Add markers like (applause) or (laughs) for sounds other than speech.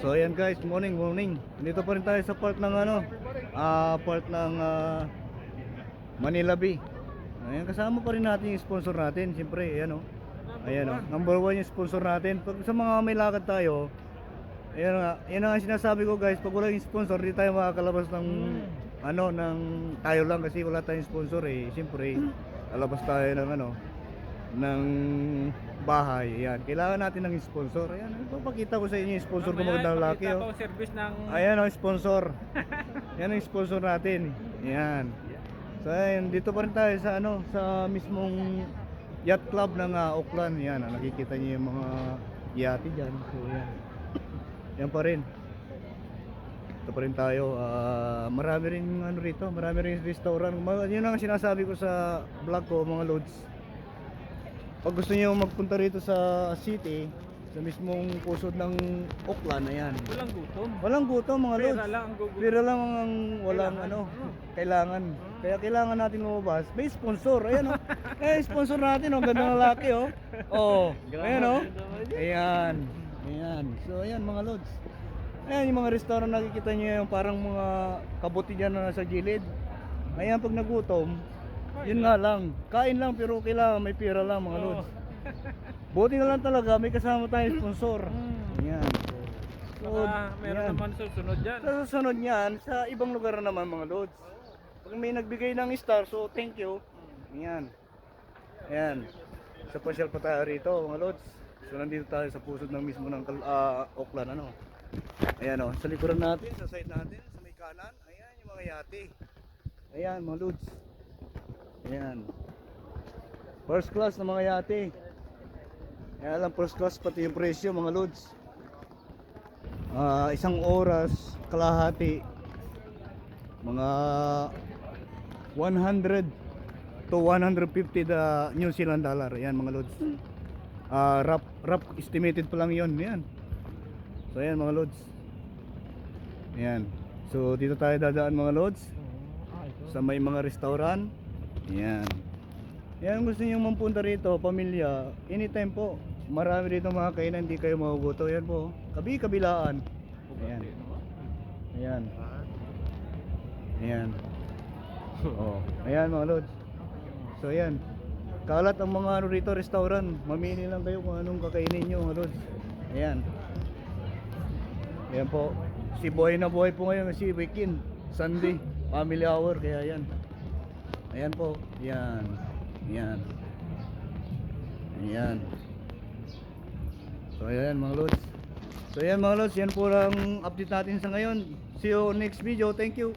So ayan guys, morning, morning. Dito pa rin tayo sa part ng ano, ah part ng ah, Manila Bay. Ayan, kasama pa rin natin yung sponsor natin, siyempre, ayan oh. Ayan oh, number one yung sponsor natin. Pag sa mga may lakad tayo, ayan nga, yan ang sinasabi ko guys, pag wala yung sponsor, di tayo makakalabas ng ano, ng tayo lang kasi wala tayong sponsor eh. Siyempre, lalabas tayo ng ano, ng bahay. Ayan, kailangan natin ng sponsor. Ayan, ipapakita ko sa inyo yung sponsor ko magandang laki. Oh. service ng... Ayan ang sponsor. Yan ang sponsor natin. Ayan. So ayan, dito pa rin tayo sa ano, sa mismong yacht club ng ah, Auckland. Yan, ah, nakikita niyo yung mga yate diyan. So yan. Yan pa rin. Ito pa rin tayo. Ah, marami rin ano rito, marami rin restaurant. Yun ang sinasabi ko sa vlog ko, mga loads. Pag gusto niyo magpunta rito sa city, sa mismong pusod ng Auckland, ayan. Walang gutom. Walang gutom mga Pera lods. lang ang gugutom. Pera lang ang walang Kailangan. ano, kailangan. Kaya kailangan natin lumabas. May sponsor. Ayan oh. (laughs) Eh sponsor natin oh, ganda ng lalaki oh. Oh. Ayan oh. Ayan. Ayan. So ayan mga lods. Ayan yung mga restaurant nakikita niyo yung parang mga kabuti dyan na nasa gilid. Ayan pag nagutom, yun nga lang. Kain lang pero kailangan may pera lang mga lods. Buti na lang talaga may kasama tayong sponsor. Mm. Ayan. So, Baka meron yan. naman susunod dyan. Sa susunod niyan, sa ibang lugar na naman mga lods. Pag may nagbigay ng star, so thank you. Ayan. Ayan. Sa pasyal pa tayo rito mga lods. So nandito tayo sa pusod ng mismo ng Kal- ah, Auckland ano. Ayan o, sa likuran natin, sa side natin, sa may kanan, ayan yung mga yate. Ayan mga lods. Ayan. First class na mga yate. Kaya lang first class pati yung presyo mga lods. Ah, isang oras kalahati. Mga 100 to 150 the New Zealand dollar. Yan mga lods. Ah, rough, rough estimated pa lang yon yan so yan mga lods. Yan so dito tayo dadaan mga lods sa may mga restaurant yan. Yan gusto niyo mampunta rito pamilya anytime po. Marami rito mga kainan hindi kayo mahuguto yan po kabi kabilaan. Ayan. Ayan. Ayan. Oh ayan mga lods. So ayan. Kalat ang mga ano rito restaurant. Mamili lang kayo kung anong kakainin nyo mga lods. Ayan. Ayan po. Si boy na boy po ngayon si weekend Sunday family hour kaya yan ayan po. Yan yan ayan. So ayan mga lods. So ayan mga lods. Yan po lang update natin sa ngayon. See you next video. Thank you